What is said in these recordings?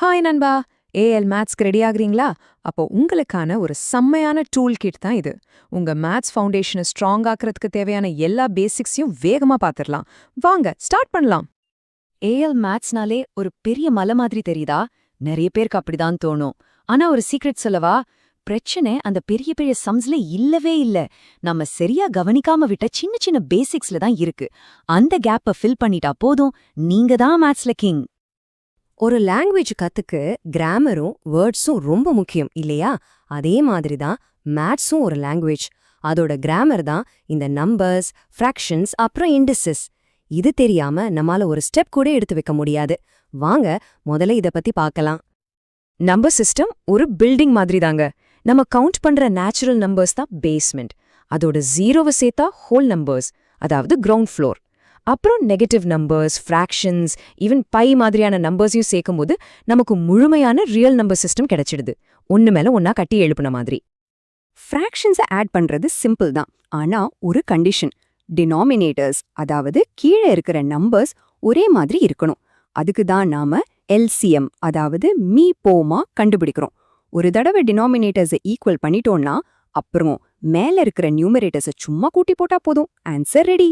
Hi நண்பா. A L மேத்ஸ்க்கு ready ஆகுறீங்களா? அப்போ உங்களுக்கான ஒரு செம்மையான டூல் கிட் தான் இது. உங்க மேத்ஸ் ஃபவுண்டேஷனை ஸ்ட்ராங் ஆக்குறதுக்கு தேவையான எல்லா பேசிக்ஸையும் வேகமா பார்த்துடலாம் வாங்க ஸ்டார்ட் பண்ணலாம். ஏஎல் மேத்ஸ்னாலே ஒரு பெரிய மலை மாதிரி தெரியுதா? நிறைய பேருக்கு அப்படிதான் தோணும். ஆனா ஒரு சீக்ரெட் சொல்லவா? பிரச்சனை அந்த பெரிய பெரிய சம்ஸ்ல இல்லவே இல்ல. நம்ம சரியா கவனிக்காம விட்ட சின்ன சின்ன பேசிக்ஸ்ல தான் இருக்கு. அந்த கேப்ப ஃபில் பண்ணிட்டா போதும். நீங்க தான் மேத்ஸ்ல கிங் ஒரு லாங்குவேஜ் கத்துக்கு கிராமரும் வேர்ட்ஸும் ரொம்ப முக்கியம் இல்லையா? அதே மாதிரி தான் மேத்ஸும் ஒரு லாங்குவேஜ் அதோட கிராமர் தான் இந்த நம்பர்ஸ் ஃப்ராக்ஷன்ஸ் அப்புறம் இண்டிசஸ் இது தெரியாம நம்மால ஒரு ஸ்டெப் கூட எடுத்து வைக்க முடியாது. வாங்க முதல்ல இத பத்தி பார்க்கலாம். நம்பர் சிஸ்டம் ஒரு பில்டிங் மாதிரி தாங்க நம்ம கவுண்ட் பண்ற நேச்சுரல் நம்பர்ஸ் தான் பேஸ்மெண்ட் அதோட ஜீரோவை சேர்த்தா ஹோல் நம்பர்ஸ் அதாவது கிரவுண்ட் ஃப்ளோர் அப்புறம் negative numbers fractions even pi மாதிரியான நம்பர்ஸையும் சேர்க்கும்போது நமக்கு முழுமையான ரியல் நம்பர் சிஸ்டம் கிடைச்சிடுது. ஒன்னு மேல ஒன்னா கட்டி எழுப்புன மாதிரி. ஃப்ராக்ஷன்ஸை ஆட் பண்றது சிம்பிள் தான். ஆனா ஒரு கண்டிஷன் டினாமினேட்டர்ஸ் அதாவது கீழே இருக்கிற நம்பர்ஸ் ஒரே மாதிரி இருக்கணும். அதுக்கு தான் நாம எல்சிஎம் அதாவது மீ போமா கண்டுபிடிக்கிறோம். ஒரு தடவை டினாமினேட்டர்ஸை ஈக்குவல் பண்ணிட்டோம்னா அப்புறம் மேல இருக்கிற நியூமரேட்டர்ஸை சும்மா கூட்டி போட்டா போதும். ஆன்சர் ரெடி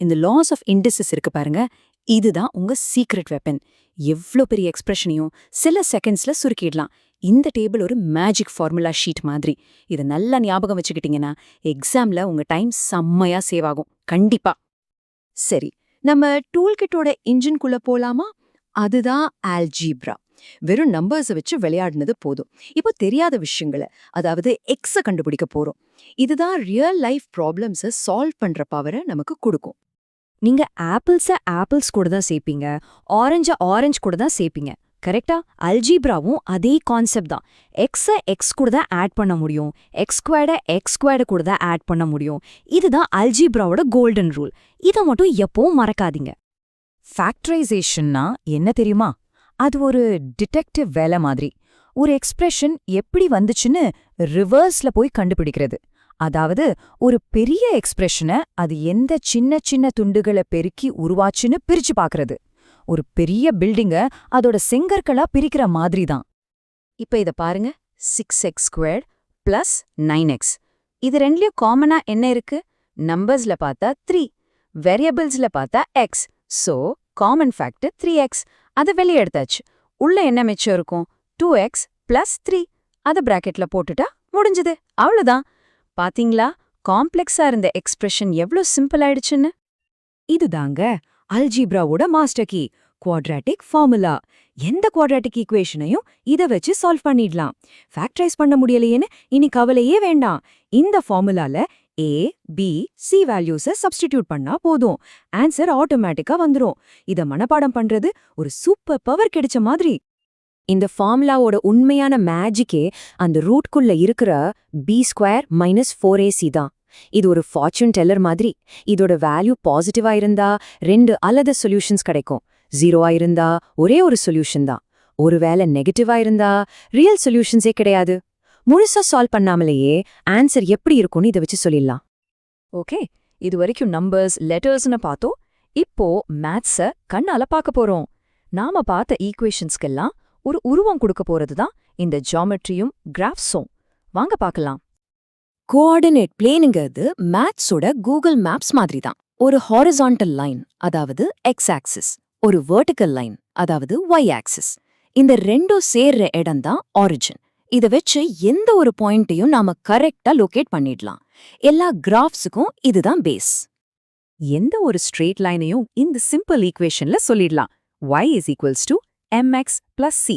இந்த லாஸ் ஆஃப் இண்டிசஸ் இருக்கு பாருங்க. இதுதான் உங்க சீக்ரெட் வெப்பன் எவ்ளோ பெரிய எக்ஸ்பிரஷனையும் சில செகண்ட்ஸ்ல சுருக்கிடலாம். இந்த டேபிள் ஒரு மேஜிக் ஃபார்முலா ஷீட் மாதிரி. இதை நல்லா ஞாபகம் வச்சுக்கிட்டீங்கன்னா எக்ஸாம்ல உங்க டைம் செம்மையா சேவ் ஆகும். கண்டிப்பா. சரி நம்ம டூல்கிட்டோட இன்ஜின்குள்ளே போலாமா? அதுதான் ஆல்ஜீப்ரா வெறும் நம்பர்ஸை வச்சு விளையாடினது போதும். இப்போ தெரியாத விஷயங்களை அதாவது எக்ஸ கண்டுபிடிக்க போறோம். இதுதான் ரியல் லைஃப் ப்ராப்ளம்ஸை சால்வ் பண்ற பவரை நமக்கு கொடுக்கும். நீங்க ஆப்பிள்ஸ ஆப்பிள்ஸ் கூட தான் சேர்ப்பீங்க ஆரஞ்ச ஆரஞ்ச் கூட தான் சேர்ப்பீங்க கரெக்டா அல்ஜீப்ராவும் அதே கான்செப்ட் தான். எக்ஸ எக்ஸ் கூட தான் ஆட் பண்ண முடியும். எக்ஸ் ஸ்கொயர்ட எக்ஸ் கூட தான் ஆட் பண்ண முடியும். இதுதான் அல்ஜீப்ராவோட கோல்டன் ரூல் இதை மட்டும் எப்பவும் மறக்காதீங்க. ஃபேக்டரைசேஷன்னா என்ன தெரியுமா? அது ஒரு டிடெக்டிவ் வேலை மாதிரி. ஒரு எக்ஸ்பிரஷன் எப்படி வந்துச்சுன்னு ரிவர்ஸ்ல போய் கண்டுபிடிக்கிறது. அதாவது ஒரு பெரிய எக்ஸ்பிரஷனை அது எந்த சின்ன சின்ன துண்டுகளை பெருக்கி உருவாச்சுன்னு பிரிச்சு பார்க்கறது ஒரு பெரிய பில்டிங்க அதோட செங்கற்களா பிரிக்கிற மாதிரி தான் இப்ப இத பாருங்க. Six x squared plus nine x இது ரெண்டுலயும் காமனா என்ன இருக்கு? நம்பர்ஸ்ல பார்த்தா த்ரீ வேரியபிள்ஸ்ல பார்த்தா x so common factor three x அதை வெளியே எடுத்தாச்சு. உள்ள என்ன மிச்சம் இருக்கும்? டூ எக்ஸ் பிளஸ் த்ரீ அதை பிராக்கெட்ல போட்டுட்டா முடிஞ்சது. அவ்வளவுதான். பாத்தீங்களா? காம்ப்ளெக்ஸா இருந்த எக்ஸ்பிரஷன் எவ்ளோ சிம்பிள் ஆயிடுச்சுன்னு. இதுதாங்க அல்ஜீப்ராவோட மாஸ்டர் கீ குவாட்ராட்டிக் ஃபார்முலா. எந்த குவாட்ராட்டிக் ஈக்குவேஷனையும் இத வச்சு சால்வ் பண்ணிடலாம். ஃபேக்டரைஸ் பண்ண முடியலையேன்னு இனி கவலையே வேண்டாம். இந்த ஃபார்முலால ஏ பி சி வேல்யூஸை சப்ஸ்டிடியூட் பண்ணா போதும். ஆன்சர் ஆட்டோமேட்டிக்கா வந்துரும். இத மனப்பாடம் பண்றது ஒரு சூப்பர் பவர் கிடைச்ச மாதிரி. இந்த ஃபார்முலாவோட உண்மையான மேஜிக்கே அந்த ரூட்குள்ள இருக்கிற b square minus four a c தான். இது ஒரு ஃபார்ச்சூன் டெல்லர் மாதிரி. இதோட வேல்யூ பாசிட்டிவா இருந்தா ரெண்டு அல்லது சொல்யூஷன்ஸ் கிடைக்கும். ஜீரோவா இருந்தா ஒரே ஒரு சொல்யூஷன் தான். ஒருவேளை நெகட்டிவா இருந்தா ரியல் சொல்யூஷன்ஸே கிடையாது. முழுசா சால்வ் பண்ணாமலேயே ஆன்சர் எப்படி இருக்கும்னு இதை வச்சு சொல்லிடலாம். ஓகே இது வரைக்கும் நம்பர்ஸ் லெட்டர்ஸ்னு பார்த்தோம். இப்போ மேத்ஸ கண்ணால பார்க்க போறோம். நாம பார்த்த ஈக்குவேஷன்ஸ்க்கெல்லாம் ஒரு உருவம் கொடுக்க போறது தான் இந்த ஜாமெட்ரியும் கிராஃப்ஸும் வாங்க பார்க்கலாம். கோஆர்டினேட் பிளேனுங்கிறது மேத்ஸோட கூகுள் மேப்ஸ் மாதிரி தான் ஒரு ஹாரிசான்டல் லைன் அதாவது எக்ஸ் ஆக்சிஸ் ஒரு வேர்டிக்கல் லைன் அதாவது ஒய் ஆக்சிஸ் இந்த ரெண்டும் சேர்ற இடம் தான் ஆரிஜின் இத வச்சு எந்த ஒரு பாயிண்ட்டையும் நாம கரெக்டா லொகேட் பண்ணிடலாம். எல்லா கிராஃப்ஸுக்கும் இதுதான் பேஸ் எந்த ஒரு ஸ்ட்ரெயிட் லைனையும் இந்த சிம்பிள் ஈக்குவேஷன்ல சொல்லிடலாம். y is equals to m x plus c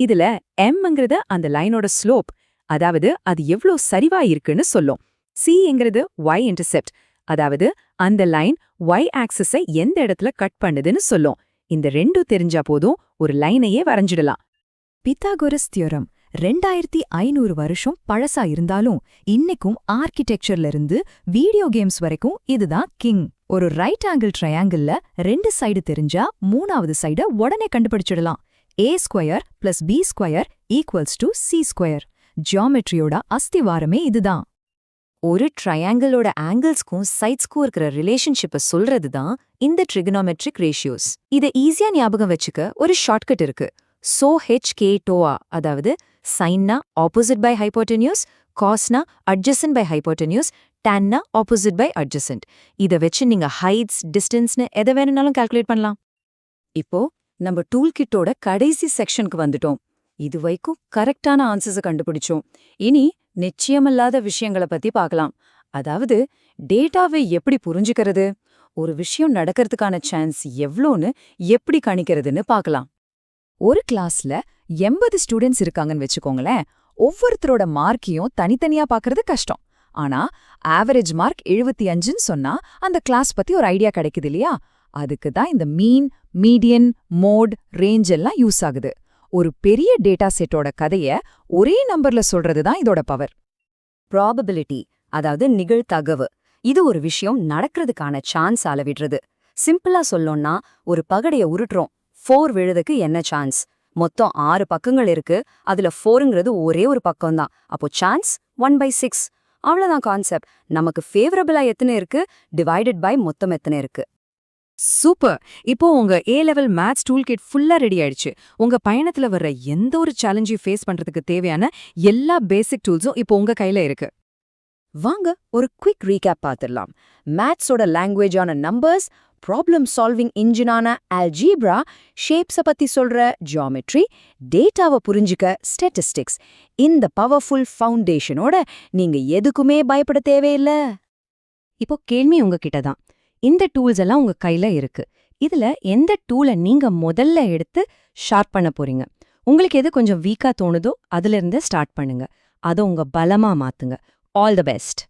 இதுல எம்ங்கிறது அந்த லைனோட ஸ்லோப் அதாவது அது எவ்ளோ சரிவா இருக்குன்னு சொல்லும் சிங்கிறது y இன்டர்செப்ட் அதாவது அந்த லைன் y ஆக்சஸை எந்த இடத்துல கட் பண்ணுதுன்னு சொல்லும். இந்த ரெண்டும் தெரிஞ்சா போதும் ஒரு லைனையே வரைஞ்சிடலாம். Pythagoras theorem. ரெண்டாயிரத்தி ஐநூறு வருஷம் பழசா இருந்தாலும் இன்னைக்கும் ஆர்கிடெக்சர்ல இருந்து வீடியோ கேம்ஸ் வரைக்கும் இதுதான் கிங். ஒரு ரைட் ஆங்கிள் ட்ரையாங்கிள்ல ரெண்டு சைடு தெரிஞ்சா மூணாவது சைட உடனே கண்டுபிடிச்சிடலாம். A square plus b square equals to c square ஜியாமெட்ரியோட அஸ்திவாரமே இதுதான். ஒரு ட்ரையாங்கிளோட ஆங்கிள்ஸ்க்கும் சைட்ஸ்க்கும் இருக்கிற ரிலேஷன்ஷிப்பை சொல்றது தான் இந்த ட்ரிகனாமெட்ரிக் ரேஷியோஸ் இதை ஈஸியா ஞாபகம் வச்சுக்க ஒரு ஷார்ட்கட் இருக்கு. சோ ஹெச் கே டோவா அதாவது சைன்னா ஆப்போசிட் பை ஹைப்போட்டென்யூஸ் காஸ்னா அட்ஜசன்ட் பை ஹைப்போட்டென்யூஸ் டேன்னா ஆப்போசிட் பை அட்ஜசன்ட் இதை வச்சு நீங்க ஹைட்ஸ் டிஸ்டன்ஸ்னு எதை வேணும்னாலும் கால்குலேட் பண்ணலாம். இப்போ நம்ம டூல் கிட்டோட கடைசி செக்ஷனுக்கு வந்துட்டோம். இது வரைக்கும் கரெக்டான ஆன்சர்ஸை கண்டுபிடிச்சோம். இனி நிச்சயமில்லாத விஷயங்களை பத்தி பார்க்கலாம். அதாவது டேட்டாவை எப்படி புரிஞ்சுக்கிறது? ஒரு விஷயம் நடக்கிறதுக்கான சான்ஸ் எவ்வளோன்னு எப்படி கணிக்கிறதுன்னு பார்க்கலாம். ஒரு கிளாஸ்ல எண்பது ஸ்டூடெண்ட்ஸ் இருக்காங்கன்னு வச்சுக்கோங்களேன் ஒவ்வொருத்தரோட மார்க்கையும் தனித்தனியா பார்க்கறது கஷ்டம். ஆனா ஆவரேஜ் மார்க் எழுபத்தி அஞ்சுன்னு சொன்னா அந்த கிளாஸ் பத்தி ஒரு ஐடியா கிடைக்குது இல்லையா? அதுக்கு தான் இந்த மீன் மீடியன் மோட் ரேஞ்ச் எல்லாம் யூஸ் ஆகுது. ஒரு பெரிய டேட்டா செட்டோட கதைய ஒரே நம்பர்ல சொல்றது தான் இதோட பவர் ப்ராபபிலிட்டி அதாவது நிகழ்தகவு இது ஒரு விஷயம் நடக்கிறதுக்கான சான்ஸ் அளவிடுறது. சிம்பிளா சொல்லணும்னா ஒரு பகடைய உருட்டுறோம். ஃபோர் விழுதுக்கு என்ன சான்ஸ் மொத்தம் ஆறு பக்கங்கள் இருக்கு. அதுல ஃபோருங்கிறது ஒரே ஒரு பக்கம் தான் அப்போ சான்ஸ் ஒன் பை சிக்ஸ் அவ்வளவுதான் கான்செப்ட் நமக்கு ஃபேவரபிளா எத்தனை இருக்கு? டிவைடட் பை மொத்தம் எத்தனை இருக்கு? சூப்பர் இப்போ உங்க A level maths tool kit ஃபுல்லா ரெடி ஆயிடுச்சு. உங்க பயணத்துல வர்ற எந்த ஒரு சேலஞ்சையும் ஃபேஸ் பண்றதுக்கு தேவையான எல்லா பேசிக் டூல்ஸும் இப்போ உங்க கையில இருக்கு. வாங்க ஒரு குவிக் ரீகேப் பார்த்துடலாம். மேத்ஸோட லாங்குவேஜான நம்பர்ஸ் ப்ராப்ளம் சால்விங் இன்ஜினான அல்ஜீப்ரா ஷேப்ஸை பத்தி சொல்ற ஜியாமெட்ரி டேட்டாவை புரிஞ்சுக்க ஸ்டேட்டிஸ்டிக்ஸ் இந்த பவர்ஃபுல் ஃபவுண்டேஷனோட நீங்க எதுக்குமே பயப்பட தேவையில்ல. இப்போ கேள்வி உங்ககிட்ட தான். இந்த டூல்ஸ் எல்லாம் உங்க கையில இருக்கு. இதுல எந்த டூலை நீங்க முதல்ல எடுத்து ஷார்ப் பண்ண போறீங்க? உங்களுக்கு எது கொஞ்சம் வீக்கா தோணுதோ அதுல இருந்து ஸ்டார்ட் பண்ணுங்க. அதை உங்க பலமா மாத்துங்க. All the best